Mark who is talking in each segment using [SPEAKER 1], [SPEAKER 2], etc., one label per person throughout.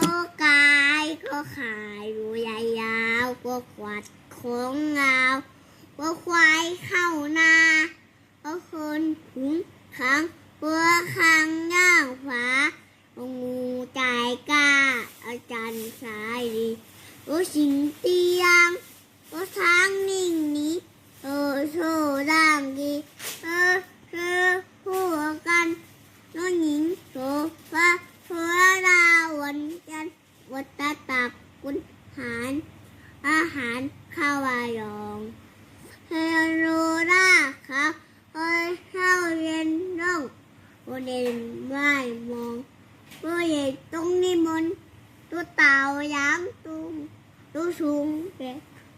[SPEAKER 1] ก็กายก็ขายรูใหญ่ยาวก็ขวัดโค้งเงาก็ควายเข้านาก็ค ขังเพื่อขังย่างฝางูใจกล้าอาจารย์สายดีก็สิงเตียงก็ทางนิ่งนี้เออโชว์ร่างดีเออเธอหัวกันน้องหญิงโซฟาเพื่อดาวันจันวัตตักกุนหารอาหารข้าวายองเฮโร เด่นไม่มองเมื่อใหญ่ตรงนี้มนต์ตัวเต่ายังตุ้มตัวสูงเป็ด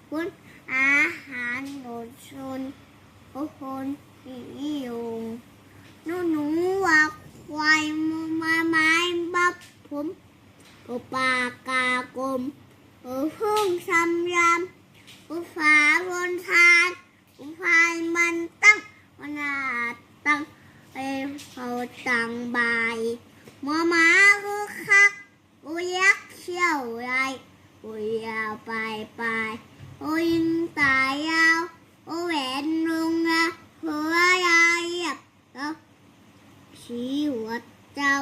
[SPEAKER 1] คุณอาหารโดดชนโอ้คนนิยมหนูหนูว่าควายมามาไม้บับผมโอปากากลมโอพึ่งซ้ำยำโอฝาบนทานโอพายมันตั้งมันอาจตั้งเอเขาตังใบาย หมอหมาคือคักโอยักเชี่ยวไรโอยาวไปไปโอยิงตายยาวโอแหวนลุงอะหัวยายเหยียบแล้วชีหัวเจ้า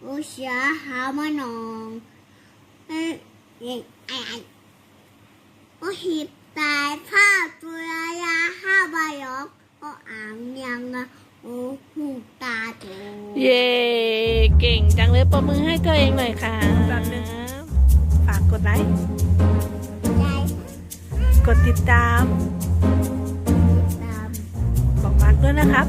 [SPEAKER 1] โอเสียหามานองเอ้ยเอ้ไอ้ไอ้โอหีบตายผ้าตัวยาห้าใบยอกโออ่างยังอะโอ้หูตาโต
[SPEAKER 2] เย้ เก่งจังเลยปรบมือให้ตัวเองหน่อยค่ะ
[SPEAKER 3] แป๊บนึงฝากกดไลค์
[SPEAKER 1] ใจ
[SPEAKER 3] กดติดตาม
[SPEAKER 1] ตาม
[SPEAKER 3] บอกรักด้วยนะครับ